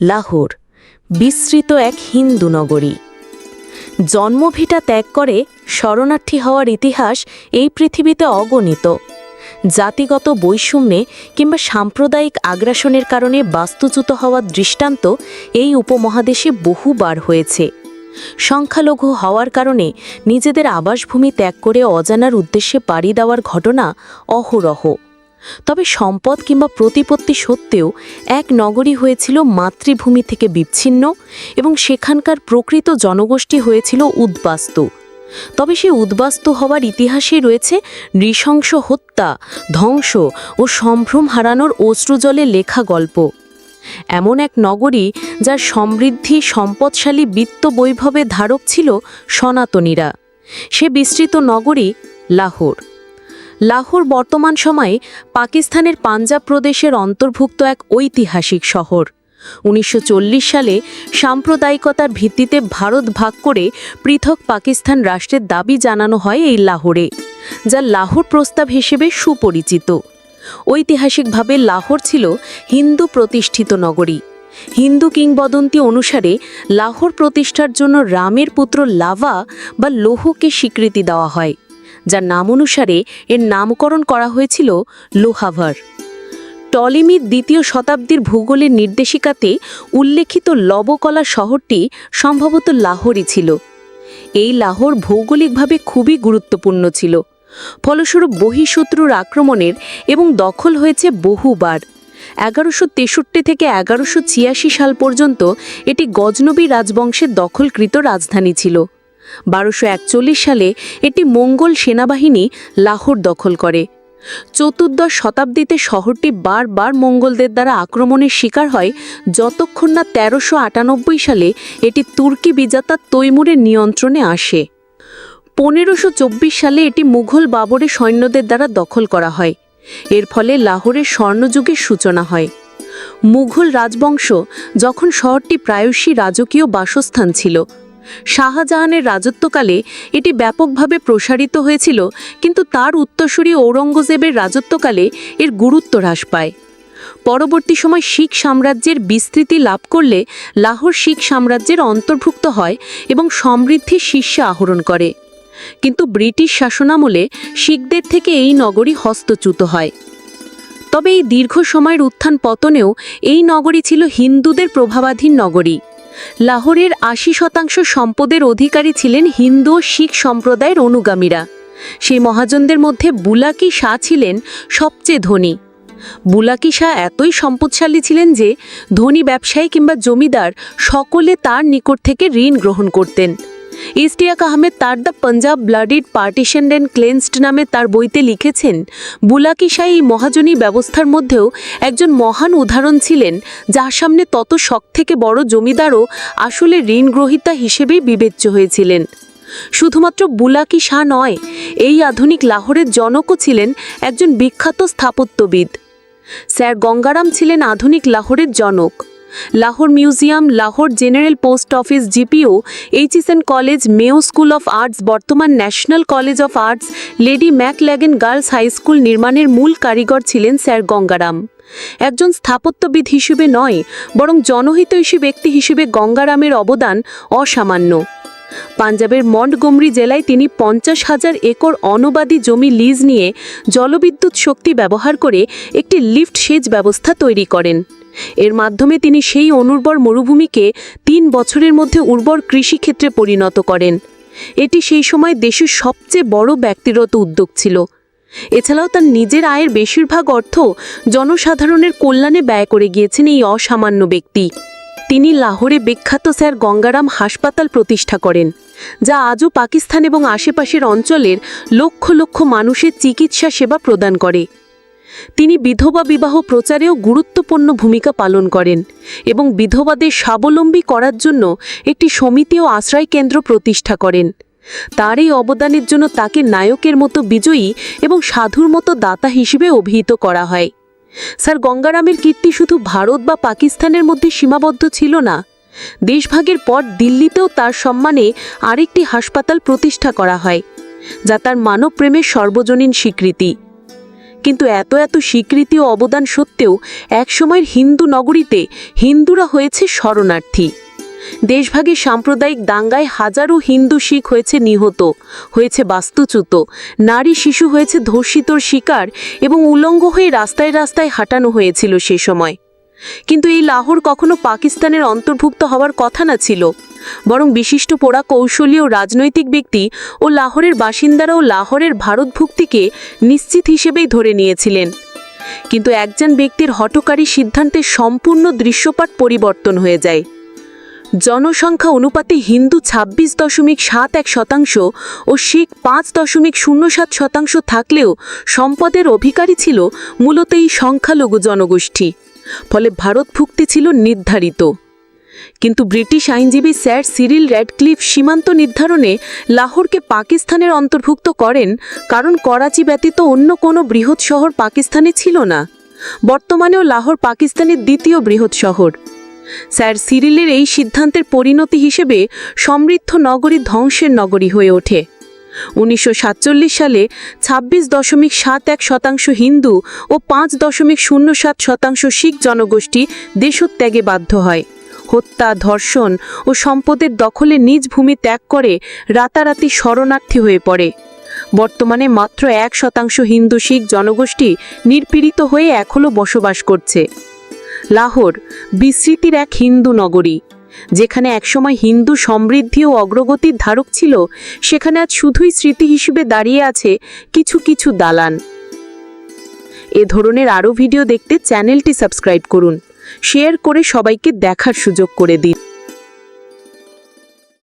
লাহোর, বিস্তৃত এক হিন্দু নগরী। জন্মভিটা ত্যাগ করে শরণার্থী হওয়ার ইতিহাস এই পৃথিবীতে অগণিত। জাতিগত বৈষম্যে কিংবা সাম্প্রদায়িক আগ্রাসনের কারণে বাস্তুচ্যুত হওয়ার দৃষ্টান্ত এই উপমহাদেশে বহুবার হয়েছে। সংখ্যালঘু হওয়ার কারণে নিজেদের আবাসভূমি ত্যাগ করে অজানার উদ্দেশ্যে পাড়ি দেওয়ার ঘটনা অহরহ। তবে সম্পদ কিংবা প্রতিপত্তি সত্ত্বেও এক নগরী হয়েছিল মাতৃভূমি থেকে বিচ্ছিন্ন এবং সেখানকার প্রকৃত জনগোষ্ঠী হয়েছিল উদ্বাস্তু। তবে সে উদ্বাস্তু হওয়ার ইতিহাসে রয়েছে নৃশংস হত্যা, ধ্বংস ও সম্ভ্রম হারানোর অশ্রুজলে লেখা গল্প। এমন এক নগরী যার সমৃদ্ধি, সম্পদশালী বিত্ত বৈভবে ধারক ছিল সনাতনীরা। সে বিস্তৃত নগরী লাহোর। লাহোর বর্তমান সময়ে পাকিস্তানের পাঞ্জাব প্রদেশের অন্তর্ভুক্ত এক ঐতিহাসিক শহর। উনিশশো চল্লিশ সালে সাম্প্রদায়িকতার ভিত্তিতে ভারত ভাগ করে পৃথক পাকিস্তান রাষ্ট্রের দাবি জানানো হয় এই লাহোরে, যা লাহোর প্রস্তাব হিসেবে সুপরিচিত। ঐতিহাসিকভাবে লাহোর ছিল হিন্দু প্রতিষ্ঠিত নগরী। হিন্দু কিংবদন্তি অনুসারে লাহোর প্রতিষ্ঠার জন্য রামের পুত্র লাভা বা লোহকে স্বীকৃতি দেওয়া হয়। যার নাম অনুসারে এর নামকরণ করা হয়েছিল লোহাভার। টলিমির দ্বিতীয় শতাব্দীর ভূগোলের নির্দেশিকাতে উল্লেখিত লবকলা শহরটি সম্ভবত লাহোরই ছিল। এই লাহোর ভৌগোলিকভাবে খুবই গুরুত্বপূর্ণ ছিল। ফলস্বরূপ বহিঃশত্রুর আক্রমণের এবং দখল হয়েছে বহুবার। এগারোশো তেষট্টি থেকে এগারোশো ছিয়াশি সাল পর্যন্ত এটি গজনবী রাজবংশের দখলকৃত রাজধানী ছিল। বারোশো একচল্লিশ সালে এটি মঙ্গল সেনাবাহিনী লাহোর দখল করে। চতুর্দশ শতাব্দীতে শহরটি বারবার মঙ্গলদের দ্বারা আক্রমণের শিকার হয়। যতক্ষণ না তেরোশো আটানব্বই সালে এটি তুর্কি বিজাতা তৈমুরের নিয়ন্ত্রণে আসে। পনেরোশো সালে এটি মুঘল বাবরের সৈন্যদের দ্বারা দখল করা হয়। এর ফলে লাহোরের স্বর্ণযুগের সূচনা হয়। মুঘল রাজবংশ যখন শহরটি প্রায়শই রাজকীয় বাসস্থান ছিল। শাহজাহানের রাজত্বকালে এটি ব্যাপকভাবে প্রসারিত হয়েছিল, কিন্তু তার উত্তরসূরি ঔরঙ্গজেবের রাজত্বকালে এর গুরুত্ব হ্রাস পায়। পরবর্তী সময় শিখ সাম্রাজ্যের বিস্তৃতি লাভ করলে লাহোর শিখ সাম্রাজ্যের অন্তর্ভুক্ত হয় এবং সমৃদ্ধির শীর্ষে আহরণ করে। কিন্তু ব্রিটিশ শাসনামলে শিখদের থেকে এই নগরী হস্তচ্যুত হয়। তবে এই দীর্ঘ সময়ের উত্থান পতনেও এই নগরী ছিল হিন্দুদের প্রভাবাধীন নগরী। লাহোরের আশি শতাংশ সম্পদের অধিকারী ছিলেন হিন্দু ও শিখ সম্প্রদায়ের অনুগামীরা। সেই মহাজনদের মধ্যে বুলাকি শাহ ছিলেন সবচেয়ে ধনী। বুলাকি শাহ এতই সম্পদশালী ছিলেন যে ধনী ব্যবসায়ী কিংবা জমিদার সকলে তার নিকট থেকে ঋণ গ্রহণ করতেন। ইস্তিয়াক আহমেদ তার the Punjab bloodied partition and cleansed নামে তার বইতে লিখেছেন, বুলাকি শাহ এই মহাজনী ব্যবস্থার মধ্যেও একজন মহান উদাহরণ ছিলেন, যার সামনে তত শখ থেকে বড় জমিদারও আসলে ঋণগ্রহীতা হিসেবেই বিবেচ্য হয়েছিলেন। শুধুমাত্র বুলাকি শাহ নয়, এই আধুনিক লাহোরের জনকও ছিলেন একজন বিখ্যাত স্থাপত্যবিদ। স্যার গঙ্গারাম ছিলেন আধুনিক লাহোরের জনক। Lahore museum, Lahore general post office, GPO, Aitchison college Mayo school of arts, বর্তমান national college of arts, lady Maclagan girls high school নির্মাণের মূল কারিগর ছিলেন স্যার গঙ্গারাম। একজন স্থাপত্যবিদ হিসেবে নয়, বরং জনহিতৈষী ব্যক্তি হিসেবে গঙ্গারামের অবদান অসামান্য। পাঞ্জাবের মন্টগোমরি জেলায় তিনি পঞ্চাশ হাজার একর অনবাদী জমি লিজ নিয়ে জলবিদ্যুৎ শক্তি ব্যবহার করে একটি লিফট সেচ ব্যবস্থা তৈরি করেন। এর মাধ্যমে তিনি সেই অনুর্বর মরুভূমিকে তিন বছরের মধ্যে উর্বর কৃষিক্ষেত্রে পরিণত করেন। এটি সেই সময় দেশের সবচেয়ে বড় ব্যক্তিগত উদ্যোগ ছিল। এছাড়াও তার নিজের আয়ের বেশিরভাগ অর্থ জনসাধারণের কল্যাণে ব্যয় করে গিয়েছেন এই অসামান্য ব্যক্তি। তিনি লাহোরে বিখ্যাত স্যার গঙ্গারাম হাসপাতাল প্রতিষ্ঠা করেন, যা আজও পাকিস্তান এবং আশেপাশের অঞ্চলের লক্ষ লক্ষ মানুষের চিকিৎসা সেবা প্রদান করে। তিনি বিধবা বিবাহ প্রচারেও গুরুত্বপূর্ণ ভূমিকা পালন করেন এবং বিধবাদের স্বাবলম্বী করার জন্য একটি সমিতি ও আশ্রয় কেন্দ্র প্রতিষ্ঠা করেন। তার এই অবদানের জন্য তাকে নায়কের মতো বিজয়ী এবং সাধুর মতো দাতা হিসেবে অভিহিত করা হয়। স্যার, গঙ্গারামের কীর্তি শুধু ভারত বা পাকিস্তানের মধ্যে সীমাবদ্ধ ছিল না। দেশভাগের পর দিল্লিতেও তার সম্মানে আরেকটি হাসপাতাল প্রতিষ্ঠা করা হয়, যা তার মানবপ্রেমের সর্বজনীন স্বীকৃতি। কিন্তু এত এত স্বীকৃতি ও অবদান সত্ত্বেও একসময়ের হিন্দু নগরীতে হিন্দুরা হয়েছে শরণার্থী। দেশভাগে সাম্প্রদায়িক দাঙ্গায় হাজারো হিন্দু শিখ হয়েছে নিহত, হয়েছে বাস্তুচ্যুত, নারী শিশু হয়েছে ধর্ষিতর শিকার এবং উলঙ্গ হয়ে রাস্তায় রাস্তায় হাঁটানো হয়েছিল সে সময়। কিন্তু এই লাহোর কখনো পাকিস্তানের অন্তর্ভুক্ত হওয়ার কথা না ছিল। বরং বিশিষ্ট পোড়া কৌশলী ও রাজনৈতিক ব্যক্তি ও লাহোরের বাসিন্দারাও লাহোরের ভারতভুক্তিকে নিশ্চিত হিসেবেই ধরে নিয়েছিলেন। কিন্তু একজন ব্যক্তির হটকারী সিদ্ধান্তে সম্পূর্ণ দৃশ্যপাট পরিবর্তন হয়ে যায়। জনসংখ্যা অনুপাতে হিন্দু ছাব্বিশ দশমিক সাত এক শতাংশ ও শিখ পাঁচ দশমিক শূন্য সাত শতাংশ থাকলেও সম্পদের অধিকারী ছিল মূলত এই সংখ্যালঘু জনগোষ্ঠী। ফলে ভারতভুক্তি ছিল নির্ধারিত। কিন্তু ব্রিটিশ আইনজীবী স্যার সিরিল র্যাডক্লিফ সীমান্ত নির্ধারণে লাহোরকে পাকিস্তানের অন্তর্ভুক্ত করেন কারণ করাচি ব্যতীত অন্য কোনো বৃহৎ শহর পাকিস্তানে ছিল না। বর্তমানেও লাহোর পাকিস্তানের দ্বিতীয় বৃহৎ শহর। স্যার সিরিলের এই সিদ্ধান্তের পরিণতি হিসেবে সমৃদ্ধ নগরী ধ্বংসের নগরী হয়ে ওঠে। উনিশশো সাতচল্লিশ সালে ছাব্বিশ দশমিক সাত এক শতাংশ হিন্দু ও পাঁচ দশমিক শূন্য সাত শতাংশ শিখ জনগোষ্ঠী দেশত্যাগে বাধ্য হয়। হত্যা, ধর্ষণ ও সম্পদের দখলে নিজ ভূমি ত্যাগ করে রাতারাতি শরণার্থী হয়ে পড়ে। বর্তমানে মাত্র এক শতাংশ হিন্দু শিখ জনগোষ্ঠী নির্পীড়িত হয়ে এখনও বসবাস করছে। লাহোর বিস্মৃতির এক হিন্দু নগরী। যেখানে একসময় হিন্দু সমৃদ্ধি ও অগ্রগতির ধারক ছিল, সেখানে আজ শুধুই স্মৃতি হিসেবে দাঁড়িয়ে আছে কিছু কিছু দালান। এ ধরনের আরও ভিডিও দেখতে চ্যানেলটি সাবস্ক্রাইব করুন। শেয়ার করে সবাইকে দেখার সুযোগ করে দিন।